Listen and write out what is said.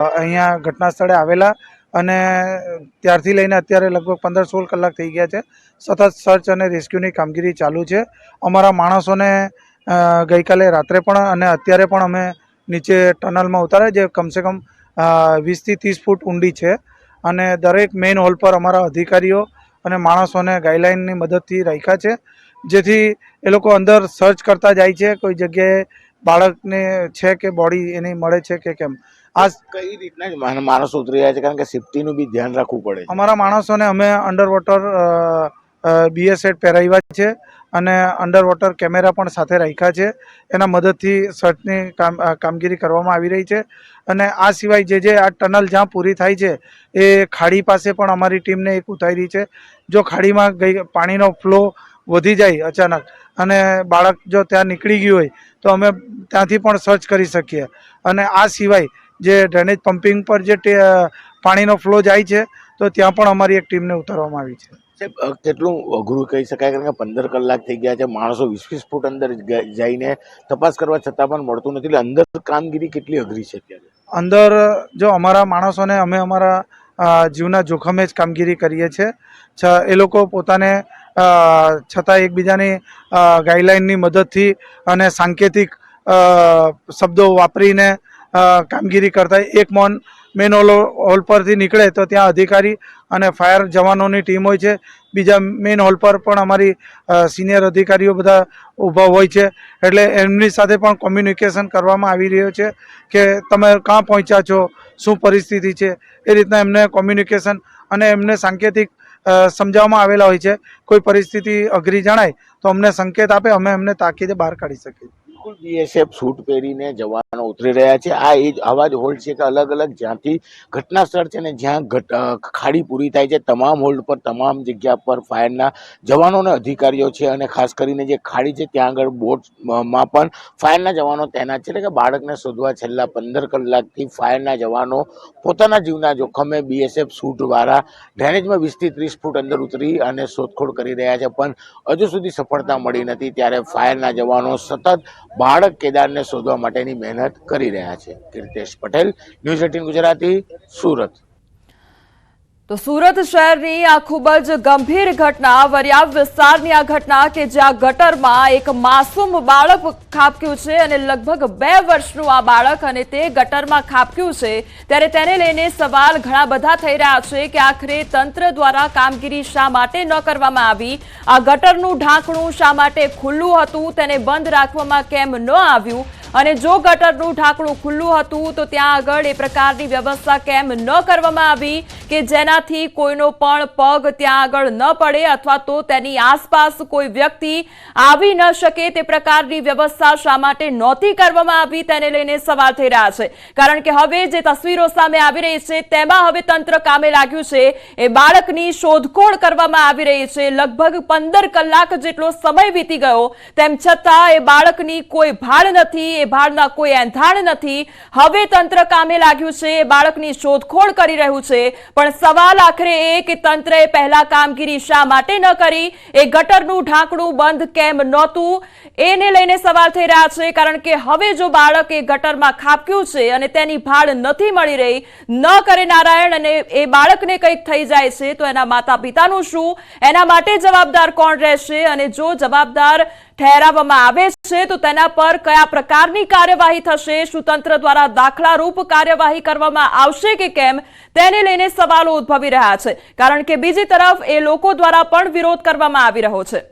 અહીંયા ઘટના સ્થળે આવેલા અને ત્યારથી લઈને અત્યારે લગભગ પંદર સોળ કલાક થઈ ગયા છે. સતત સર્ચ અને રેસ્ક્યુની કામગીરી ચાલુ છે. અમારા માણસોને ગઈકાલે રાત્રે પણ અને અત્યારે પણ અમે નીચે ટનલમાં ઉતાર્યા જે કમસે કમ વીસથી ત્રીસ ફૂટ ઊંડી છે. અને દરેક મેઇન હોલ પર અમારા અધિકારીઓ અને માણસોને ગાઈડલાઇનની મદદથી રાખ્યા છે. જેથી એ લોકો અંદર સર્ચ કરતા જાય છે કોઈ જગ્યાએ બાળકને છે કે બોડી એની મળે છે કે કેમ. આ કઈ રીતના માણસો ઉતરી રહ્યા છે? કારણ કે સેફટીનું બી ધ્યાન રાખવું પડે અમારા માણસોને અમે અંડર વોટર બીએસ સેટ પહેરાવ્યા છે અને અંડર વોટર કેમેરા પણ સાથે રાખ્યા છે. એના મદદથી સર્ચની કામ કામગીરી કરવામાં આવી રહી છે. અને આ સિવાય જે જે આ ટનલ જ્યાં પૂરી થાય છે એ ખાડી પાસે પણ અમારી ટીમને એક ઉતારી છે. જો ખાડીમાં ગઈ પાણીનો ફ્લો વધી જાય અચાનક અને બાળક જો ત્યાં નીકળી ગયું હોય તો અમે ત્યાંથી પણ સર્ચ કરી શકીએ. અને આ સિવાય જે ડ્રેનેજ પમ્પિંગ પર જે પાણીનો ફ્લો જાય છે તો ત્યાં પણ અમારી એક ટીમને ઉતારવામાં આવી છે. સાહેબ કેટલું અઘરું કહી શકાય? કારણ કે પંદર કલાક થઈ ગયા છે માણસો વીસ વીસ ફૂટ અંદર જઈને તપાસ કરવા છતાં પણ મળતું નથી. એટલે અંદર કામગીરી કેટલી અઘરી છે અત્યારે? અંદર જો અમારા માણસોને અમે અમારા જીવના જોખમે જ કામગીરી કરીએ છીએ છ- એ લોકો પોતાને છતાં એકબીજાની ગાઈડલાઇનની મદદથી અને સાંકેતિક શબ્દો વાપરીને કામગીરી કરતા એક મોન મેન હોલ હોલ પરથી નીકળે તો ત્યાં અધિકારી અને ફાયર જવાનોની ટીમ હોય છે. બીજા મેન હોલ પર પણ અમારી સિનિયર અધિકારીઓ બધા ઊભા હોય છે. એટલે એમની સાથે પણ કોમ્યુનિકેશન કરવામાં આવી રહ્યો છે કે તમે ક્યાં પહોંચ્યા છો? શું પરિસ્થિતિ છે? એ રીતના એમને કોમ્યુનિકેશન અને એમને સાંકેતિક સમજાવવામાં આવેલા હોય છે. કોઈ પરિસ્થિતિ અઘરી જણાય તો અમને સંકેત આપે, અમે એમને તાકીદે બહાર કાઢી શકીએ. બિલકુલ બીએસએફ સૂટ પહેરીને જવાનો ઉતરી રહ્યા છે. આ એ જ આવા જ હોલ્ડ છે કે અલગ અલગ જ્યાંથી ઘટના સ્થળ છે ને જ્યાં ખાડી પૂરી થાય છે. તમામ હોલ્ડ પર, તમામ જગ્યા પર ફાયરના જવાનો અને અધિકારીઓ છે અને ખાસ કરીને જે ખાડી છે ત્યાં આગળ બોટમાં પણ ફાયરના જવાનો તૈનાત છે. એટલે કે બાળકને શોધવા છેલ્લા પંદર કલાકથી ફાયરના જવાનો પોતાના જીવના જોખમે બીએસએફ સૂટ દ્વારા ડ્રેનેજમાં વીસથી ત્રીસ ફૂટ અંદર ઉતરી અને શોધખોળ કરી રહ્યા છે. પણ હજુ સુધી સફળતા મળી નથી. ત્યારે ફાયરના જવાનો સતત બાળક કેદારને શોધવા માટેની મહેનત કરી રહ્યા છે. Kirtesh Patel news eighteen Gujarati Surat. તો સુરત શહેરની આ ખૂબ જ ગંભીર ઘટના વરિયાવ વિસ્તારની આ ઘટના કે જ્યાં ગટરમાં એક માસૂમ બાળક ખાબક્યું છે અને લગભગ બે વર્ષનું આ બાળક અને તે ગટરમાં ખાબક્યું છે, ત્યારે તેને લઈને સવાલ ઘણા બધા થઈ રહ્યા છે કે આખરે તંત્ર દ્વારા કામગીરી શા માટે ન કરવામાં આવી? આ ગટરનું ઢાંકણું શા માટે ખુલ્લું હતું? તેને બંધ રાખવામાં કેમ ન આવ્યું? અને જો ગટરનું ઢાંકણું ખુલ્લું હતું, તો ત્યાં આગળ એ પ્રકારની વ્યવસ્થા કેમ ન કરવામાં આવી? કે જેનાથી કોઈનો પણ પગ ત્યાં આગળ ન પડે અથવા તો તેની આસપાસ કોઈ વ્યક્તિ આવી ન શકે તે પ્રકારની વ્યવસ્થા શા માટે નહોતી કરવામાં આવી તેને લઈને સવાલ થઈ રહ્યા છે. કારણ કે હવે જે તસવીરો સામે આવી રહી છે તેમાં હવે તંત્ર કામે લાગ્યું છે. એ બાળકની શોધખોળ કરવામાં આવી રહી છે. લગભગ પંદર કલાક જેટલો સમય વીતી ગયો. તેમ છતાં એ બાળકની કોઈ ભાળ નથી, એ ભાળના કોઈ એંધાણ નથી. હવે તંત્ર કામે લાગ્યું છે. એ બાળકની શોધખોળ કરી રહ્યું છે. પણ સવાલ આખરે એ કે તંત્રએ પહેલા કામગીરી શા માટે ન કરી? એ ગટરનું ઢાંકણું બંધ કેમ નહોતું? એને લઈને સવાલ થઈ રહ્યા છે, કારણ કે હવે જો બાળક એ ગટરમાં ખાબક્યું છે અને તેની ભાળ નથી મળી રહી, ન કરે નારાયણ અને એ બાળકને કંઈક થઈ જાય છે, તો એના માતા પિતાનું શું? એના માટે જવાબદાર કોણ રહેશે? અને જો જવાબદાર ઠેરાવવામાં આવે છે, તો તેના પર કયા પ્રકારની કાર્યવાહી થશે શું તંત્ર દ્વારા દાખલારૂપ કાર્યવાહી કરવામાં આવશે કે કેમ, તેને લઈને સવાલો ઉદ્ભવી રહ્યા છે. કારણ કે બીજી તરફ એ લોકો દ્વારા પણ વિરોધ કરવામાં આવી રહ્યો છે.